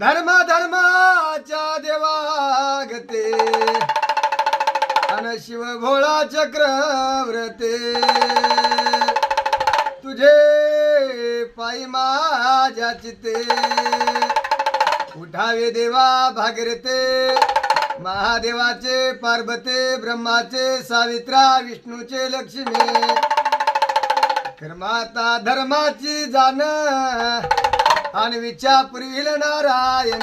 धर्म धर्माच्या देवागते. अन शिव भोळा चक्रव्रते तुझे पायी माझ्या चिते. उठावे देवा भागरते महादेवाचे पार्वते ब्रह्माचे सावित्रा विष्णूचे लक्ष्मी. कर्माता धर्माची जाण. आणि विचा पुरविल नारायण.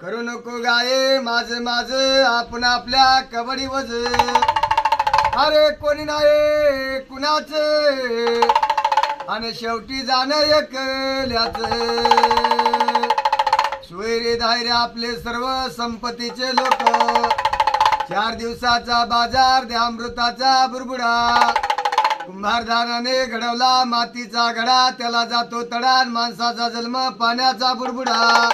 करू नको गाये माझ माझ आपण आपल्या कबड्डी वज. अरे कोणी नाही कुणाच? आणि शेवटी जाणं एकल्याच. सोयरे धायरे आपले सर्व संपत्तीचे लोक. चार दिवसाचा बाजार द्या अमृताचा बुरबुडा. कुंभारदानाने घडवला मातीचा घडा त्याला जातो तडान माणसाचा जन्म पाण्याचा बुडबुडा.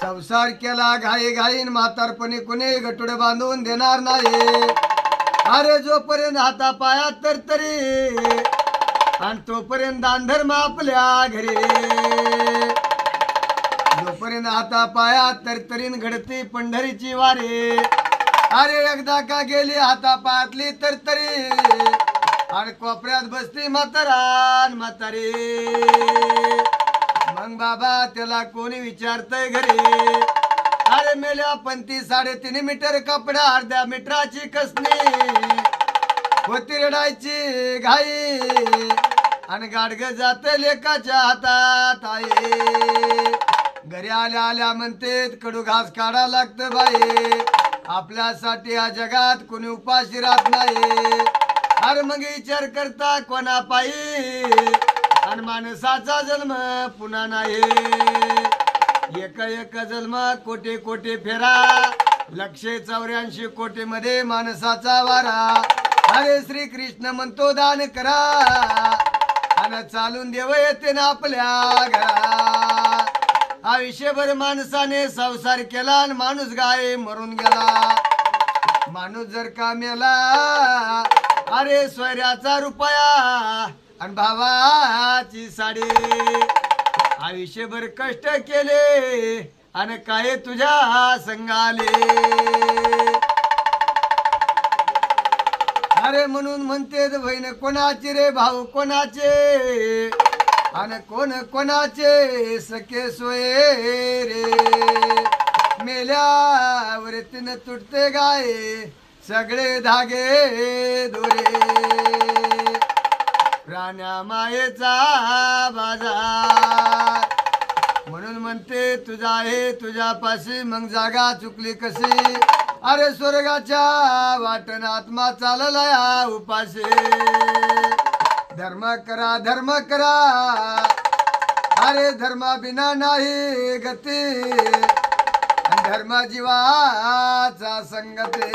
संसार केला घाई घाईन म्हातारपणी कुणी गटुडे बांधून देणार नाही. अरे जोपर्यंत हाता पायात तर तरी आणि तोपर्यंत दानधर्म आपल्या घरी. जोपर्यंत हाता पायात तर तरीन घडती पंढरीची वारी. अरे एकदा का गेली हाता पायातली तर तरी आणि कोपऱ्यात बसते म्हातारान म्हातारी. मग बाबा त्याला कोणी विचारतय घरी? अरे मेल्या पंती साडेतीन मीटर कपडा अर्ध्या मीटराची कसणी होती रडायची घाई. आणि गाडग जात लेकाच्या हातात आई. घरी आल्या आल्या म्हणते कडू घास काढा लागतं बाई. आपल्यासाठी या जगात कोणी उपाशी राहत नाही. मग विचार करता कोणा पायी? आणि माणसाचा जन्म पुन्हा नाही. एक एक जन्म कोटे कोटे फेरा. लक्षे चौऱ्याऐंशी कोटी मध्ये माणसाचा वारा. अरे श्री कृष्ण म्हणतो दान करा. आणि चालून देव येते ना आपल्या घरा. आयुष्यभर माणसाने संसार केला आणि माणूस गाय मरून गेला. माणूस जर का मेला अरे स्वैऱ्याचा रुपया आणि भावाची साडी. आयुष्यभर कष्ट केले आणि काय तुझ्या संगाले अरे म्हणून म्हणते बहीण कोणाचे रे भाऊ कोणाचे? आणि कोण कोणाचे सखे सोये रे? मेल्यावर तिनं तुटते गाय सगळे धागे दुरे. प्राण्या मायेचा बाजार. म्हणून म्हणते तुझा आहे तुझ्यापाशी मग जागा चुकली कशी? अरे स्वर्गाच्या वाटण आत्मा चालला उपाशी. धर्म करा धर्म करा. अरे धर्मा बिना नाही गती. धर्म जीवाचा संगते.